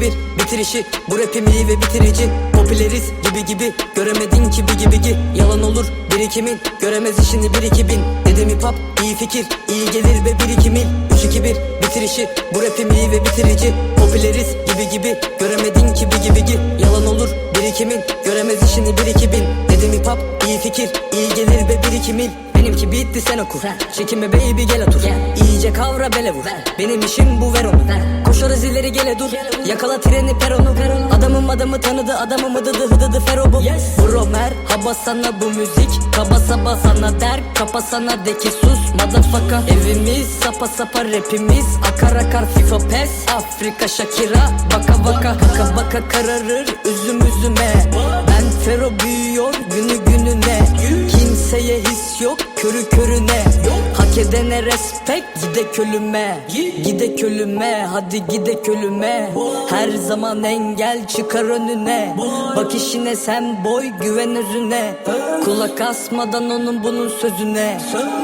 bitirişi Bu rapim iyi ve bitirici. Popüleriz gibi gibi Göremedin ki bir gibi gi Yalan olur birikimin Göremez işini bir iki bin. Dedim hip hop iyi fikir iyi gelir ve bir iki mil. 3 2 1 bitirişi Bu rapim iyi ve bitirici. Popüleriz gibi gibi Göremedin ki bir gibi gi Yalan olur birikimin Göremez işini bir iki bin. Dedim hip hop iyi fikir iyi gelir ve bir iki mil Benimki bitti sen oku. Çekinme baby gel otur. İyice kavra bele vur. Benim işim bu ver onu. Koşarız ileri gele dur. Yakala treni peronu Adamım adamı tanıdı adamım hıdıdı hıdıdı fero bu. Bro merhaba sana bu müzik. Kaba saba sana der Kapa sana de ki sus. Motherfucker. Evimiz sapa sapa rapimiz. Akar akar FIFA pes. Afrika Shakira Baka baka. Baka baka kararır Üzüm üzüme. Ben fero büyüyor günü Kimseye his yok körü körüne. Hak edene respect gide ölüme Gide ölüme hadi gide ölüme Her zaman engel çıkar önüne. Bak işine sen boy güven özüne. Kulak asmadan onun bunun sözüne.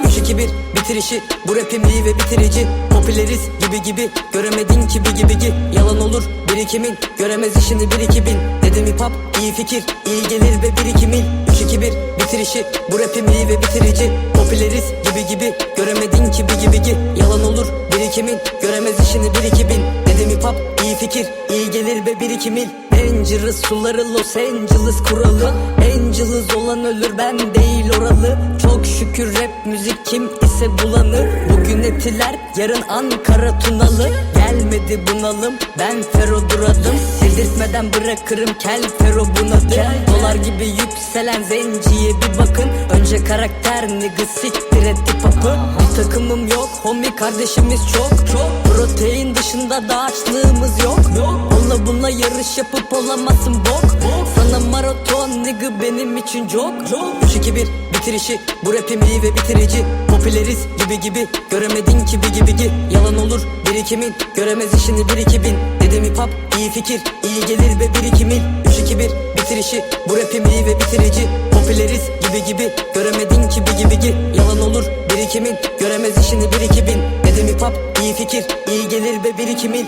3 2 1 bitirişi bu rapim iyi ve bitirici Popüleriz gibi gibi göremedin ki bir gibi gi Yalan olur birikimin göremez işini bir iki bin. Dedim hip hop iyi fikir iyi gelir ve bir iki mil 3 2 1 bitirişi bu rapim iyi ve bitirici. Popüleriz gibi gibi göremedin ki bir gibi gi Yalan olur birikimin göremez işini bir iki bin. Dedim hip hop iyi fikir iyi gelir ve bir iki mil Dangerous suları Los Angeles kuralı Angeles olan ölür ben değil oralı. Çok şükür rap müzik kim ise bulanır. Bugün etiler yarın Ankara Tunalı. Gelmedi bunalım ben fero duradım. Sildirtmeden bırakırım kel fero bunadı Dolar gibi yükselen zenciye bir bakın. Önce karakter nigga siktir et hip hop'ı Bir takımım yok homie kardeşimiz çok. Çok. Protein dışında da açlığımız yok. Onunla bununla yarış yapıp olamazsın bok. Sana maraton nigga benim için çok 3 2 1 bitirişi. Bu rapim iyi ve bitirici. Popüleriz gibi gibi. Göremedin ki bir gibi gi Yalan olur birikimin. Göremez işini bir iki bin. Dedim hip hop iyi fikir. İyi gelir ve bir iki mil 3 2 1 bitirişi. Bu rapim iyi ve bitirici. Popüleriz gibi gibi. Göremedin ki bir gibi gi Yalan olur birikimin. Göremez işini bir iki bin. Dedim hip hop iyi fikir. İyi gelir ve bir iki mil